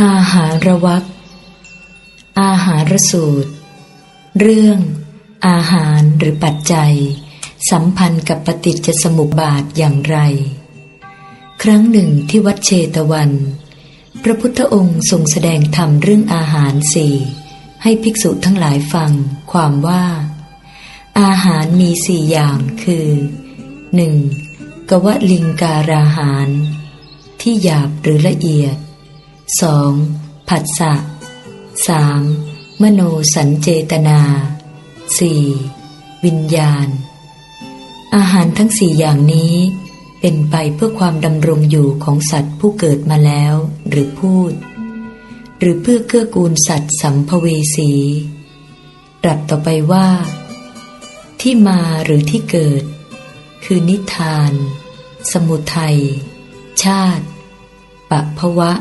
อาหารวักอาหารสูตร เรื่อง อาหารหรือปัจจัย สัมพันธ์กับปฏิจจสมุปบาทอย่างไร ครั้งหนึ่งที่วัดเชตวัน พระพุทธองค์ทรงแสดงธรรมเรื่องอาหารสี่ให้ภิกษุทั้งหลายฟัง ความว่า อาหารมีสี่อย่างคือ 1. กวลิงการาหาร ที่หยาบหรือละเอียด 2. ผัสสะ 3. มโนสัญเจตนา 4. วิญญาณ อาหารทั้งสี่อย่างนี้เป็นไปเพื่อความดำรงอยู่ของสัตว์ผู้เกิดมาแล้วหรือพูด หรือเพื่อเกื้อกูลสัตว์สัมภเวสีตรัสต่อไปว่า ที่มาหรือที่เกิด คือนิทาน สมุทัย ชาติปะภวะ